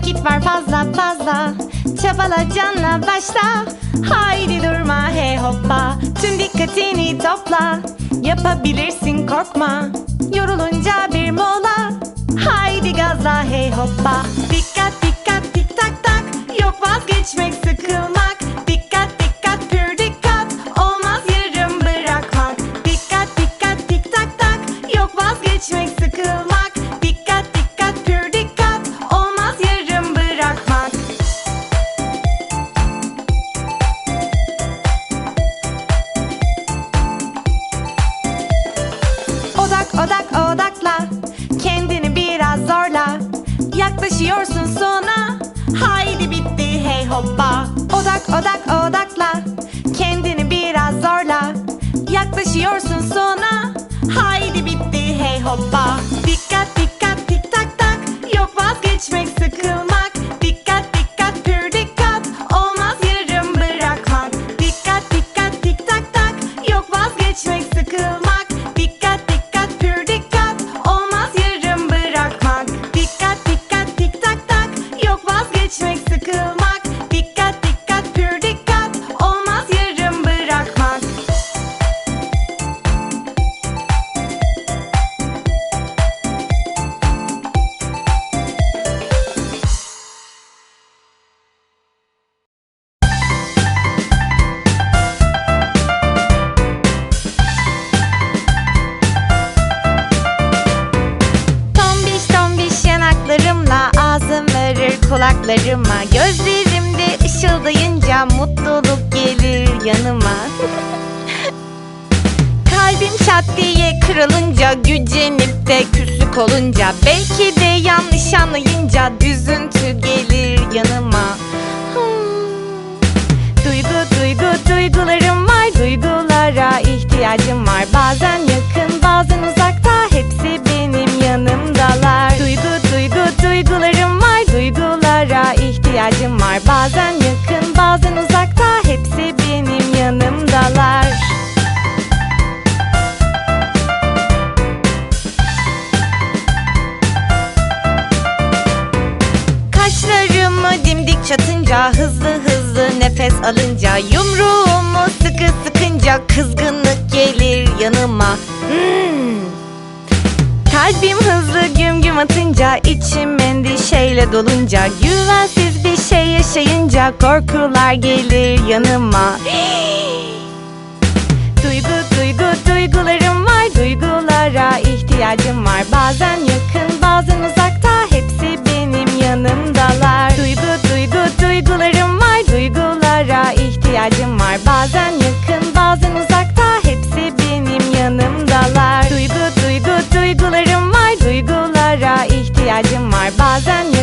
Vakit var fazla fazla. Çabala canla başla. Haydi durma hey hoppa. Tüm dikkatini topla. Yapabilirsin korkma. Yorulunca bir mola. Haydi gazla hey hoppa. Dikkat dikkat tik tak tak. Yok vazgeçmek sıkılmak. Dikkat dikkat pür dikkat. Olmaz yarım bırakmak. Dikkat dikkat tik tak tak. Yok vazgeçmek sıkılmak Odak odak odakla. Kendini biraz zorla. Yaklaşıyorsun sona. Haydi bitti hey hoppa. Odak odak odakla. Kendini biraz zorla. Yaklaşıyorsun sona. Haydi bitti hey hoppa kulaklarıma Gözlerimde ışıldayınca mutluluk gelir yanıma. Kalbim çat diye kırılınca gücenip de küslük olunca Belki de yanlış anlayınca düzüntü Duygulara ihtiyacım var. Bazen yakın bazen uzakta. Hepsi benim yanımdalar. Kaşlarımı dimdik çatınca Hızlı hızlı nefes alınca Yumruğumu sıkı sıkınca Korkuyla dolunca Güvensiz bir şey yaşayınca Korkular gelir yanıma. Duygu duygu duygularım var Duygulara ihtiyacım var. Bazen yakın bazen uzakta Hepsi benim yanımdalar. Duygu duygu duygularım var Duygulara ihtiyacım var. Bazen yakın bazen uzakta Hepsi benim yanımdalar. Duygu duygu duygularım var Duygulara ihtiyacım var. Bazen